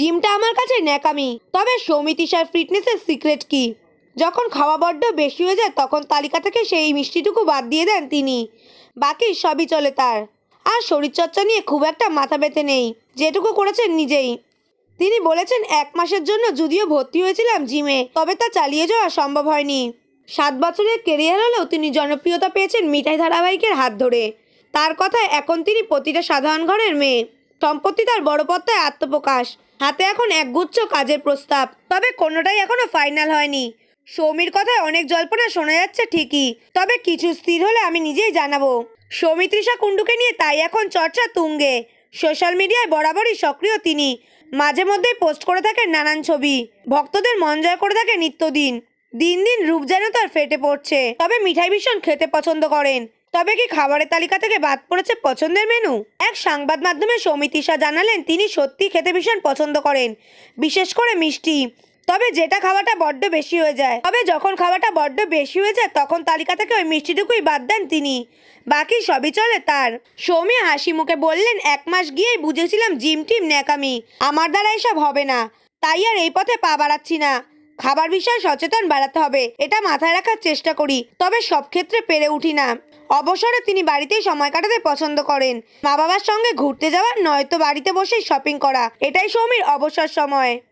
জিমটা আমার কাছে ন্যাকামি। তবে সৌমিতিশার ফিটনেসের সিক্রেট কি? যখন খাওয়া বড্ড বেশি হয়ে যায়, তখন তালিকা থেকে সেই মিষ্টিটুকু বাদ দিয়ে দেন তিনি। বাকি সবই চলে তার। আর শরীরচর্চা নিয়ে খুব একটা মাথা ব্যথে নেই, যেটুকু করেছেন নিজেই। তিনি বলেছেন, এক মাসের জন্য যদিও ভর্তি হয়েছিলাম জিমে, তবে তা চালিয়ে যাওয়া সম্ভব হয়নি। সাত বছরের কেরিয়ার হলেও তিনি জনপ্রিয়তা পেয়েছেন মিঠাই ধারাবাহিকের হাত ধরে। তার কথায় এখন তিনি প্রতিটা সাধারণ ঘরের মেয়ে। সম্পত্তি তার বড় পত্তায় আত্মপ্রকাশ। হাতে এখন একগুচ্ছ কাজের প্রস্তাব, তবে কোনোটাই এখনও ফাইনাল হয়নি। সৌমির কথায় অনেক জল্পনা শোনা যাচ্ছে ঠিকই, তবে কিছু স্থির হলে আমি নিজেই জানাব। সৌমিত্রিষা কুণ্ডুকে নিয়ে তাই এখন চর্চা তুঙ্গে। সোশ্যাল মিডিয়ায় বরাবরই সক্রিয় তিনি, মাঝে মধ্যেই পোস্ট করে থাকেন নানান ছবি, ভক্তদের মন জয় করে থাকে নিত্যদিন। দিন দিন রূপ যেন তার ফেটে পড়ছে, তবে মিঠাই ভীষণ খেতে পছন্দ করেন। তবে কি খাবারের তালিকা থেকে বাদ পড়েছে পছন্দের মেনু? এক সংবাদ মাধ্যমে সৌমিতিশা জানালেন, তিনি সত্যি খেতে ভীষণ পছন্দ করেন, বিশেষ করে মিষ্টি। তবে যেটা খাওয়াটা বড্ড বেশি হয়ে যায়। তবে যখন খাওয়াটা বড্ড বেশি হয়ে যায়, তখন তালিকা থেকে ওই মিষ্টিটুকুই বাদ দেন তিনি। বাকি সবই চলে তার। সৌমি হাসি মুখে বললেন, এক মাস গিয়েই বুঝেছিলাম জিম টিম ন্যাকামি। আমার দ্বারা এসব হবে না। তাই আর এই পথে পা বাড়াচ্ছি না। খাবার বিষয়ে সচেতন বাড়াতে হবে। এটা মাথায় রাখার চেষ্টা করি। তবে সব ক্ষেত্রে পেরে উঠি না। অবসরে তিনি বাড়িতেই সময় কাটাতে পছন্দ করেন। মা বাবার সঙ্গে ঘুরতে যাওয়া নয়তো বাড়িতে বসেই শপিং করা। এটাই সৌমির অবসর সময়।